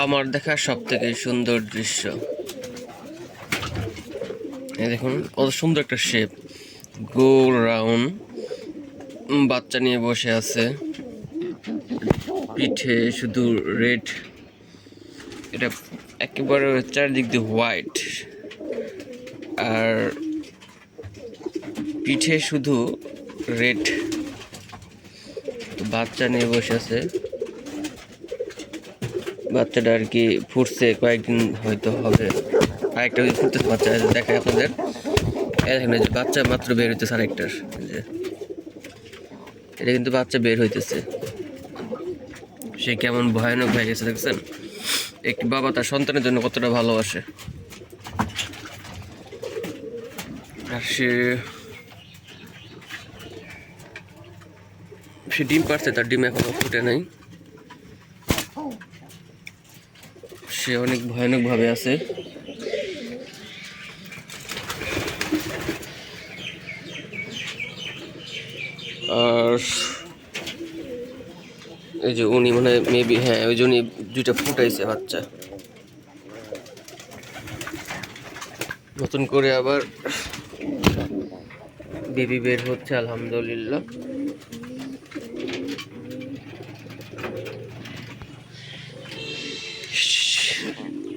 আমার দেখা সব থেকে সুন্দর দৃশ্য। দেখুন, কত সুন্দর একটা শেপ গোল রাউন্ড বাচ্চা নিয়ে বসে আছে। পিঠে শুধু রেড এটা একেবারে চারিদিক দিয়ে হোয়াইট আর পিঠে শুধু রেড বাচ্চা নিয়ে বসে আছে। বাচ্চাটা আর কি ফুটছে, কয়েকদিন হয়তো হবে। আরেকটা ফুটতেছে বাচ্চা দেখায় আপনাদের। দেখেন যে বাচ্চা মাত্র বের হইতেছে আরেকটার যে। এটা কিন্তু বাচ্চা বের হইতেছে। সে কেমন ভয়ানক হয়ে গেছে, দেখছেন? একটি বাবা তার সন্তানের জন্য কতটা ভালোবাসে। আর সে সে ডিম পারছে তার ডিম এখনও ফুটে নাই। সে অনেক ভয়ানক ভাবে আছে। আর এই যে উনি মানে মেবি হ্যাঁ ওই জন্য দুইটা ফুটাইছে বাচ্চা। নতুন করে আবার বেবি বের হচ্ছে, আলহামদুলিল্লাহ।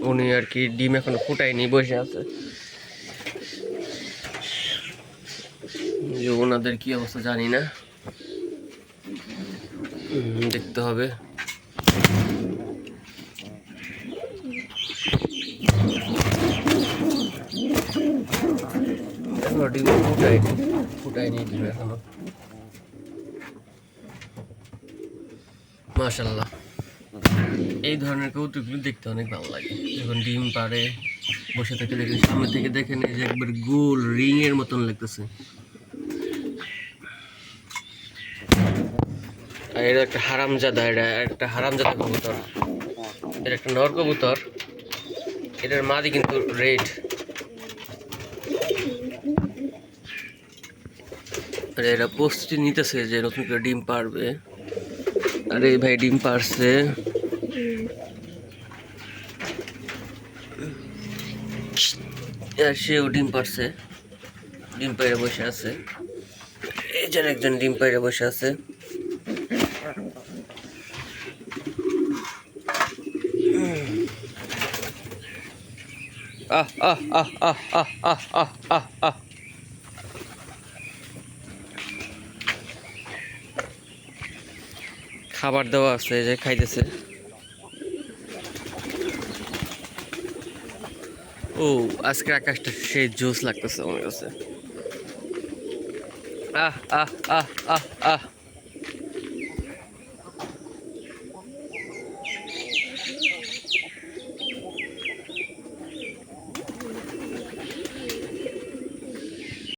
উনি আর কি ডিম এখনও ফুটায়নি, বসে আছে। যে ওনাদের কি অবস্থা জানি না। দেখতে হবে। ডিম ফুটায়নি মাশাল্লাহ এই ধরনের কৌতুকগুলো দেখতে অনেক ভালো লাগে। যখন ডিম পারে বসে থেকে দেখে, সামনে থেকে দেখেন এই যে একবার গোল রিং এর মতন লাগতেছে। আর এটা একটা হারামজাদা এটা একটা হারামজাদা কবুতর। এটা একটা নর কবুতর। এটার মাদি কিন্তু রেড। এরা প্রস্তুতি নিতেছে যে নতুন করে ডিম পারবে আরে ভাই, ডিম পারছে। সেও ডিম পারছে। ডিম পাইরে বসে আছে। এই যে একজন ডিম পাইরে বসে আছে। আহ আহ আহ আহ আহ আহ আহ আহ আহ। খাবার দেওয়া আছে যে খাইতেছে। ও আজকে আকাশটা সেই জোস লাগতেছে আমার কাছে। আহ আহ আহ আহ আহ।